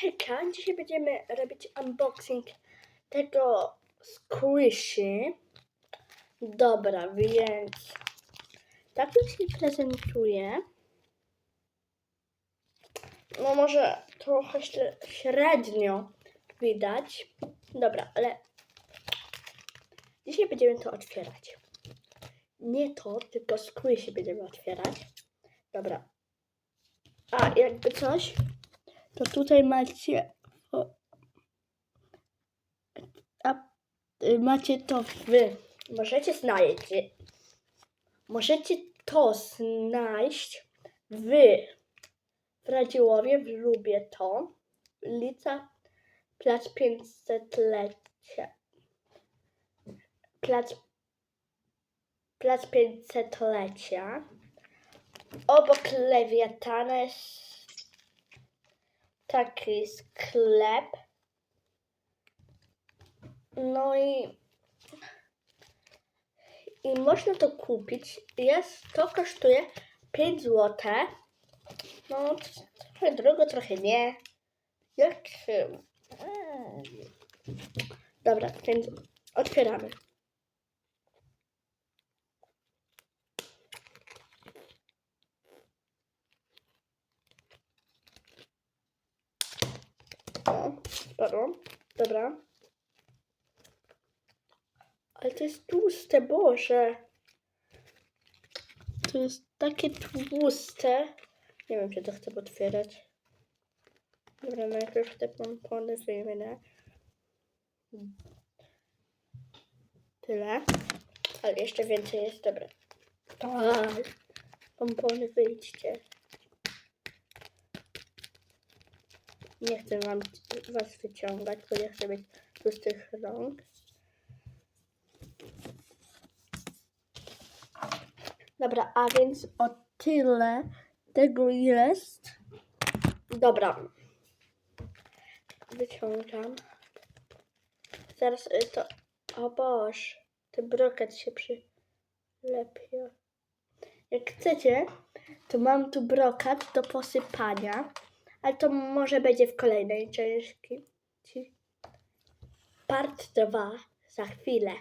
Hejka, dzisiaj będziemy robić unboxing tego squishy. Dobra, więc tak to się prezentuje. No może trochę śre- średnio widać. Dobra, ale dzisiaj będziemy to otwierać. Nie to, tylko squishy będziemy otwierać. Dobra. A jakby coś, to tutaj macie. A, y, macie to wy. Możecie znaleźć. Możecie to znaleźć wy. W Radziłowie, w Lubie to. Ulica Plac 500-lecia. Plac, Plac 500-lecia. Obok Lewiatana jest taki sklep. No i, i można to kupić. Jest, to kosztuje 5 zł. No, trochę drogo, trochę nie. Jak. mm. Dobra, więc otwieramy. Dobra. Ale to jest tłuste, Boże. To jest takie tłuste. Nie wiem, czy to chcę otwierać. Dobra, najpierw te pompony wyjmę. Tyle. Ale jeszcze więcej jest, dobra. Tak. Pompony wyjdźcie. Nie chcę wam was wyciągać, bo nie chcę mieć pustych rąk. Dobra, a więc o tyle tego jest. Dobra. Wyciągam. Zaraz y, to. O Boż, ten brokat się przylepia. Jak chcecie, to mam tu brokat do posypania, ale to może będzie w kolejnej części. Part 2 za chwilę.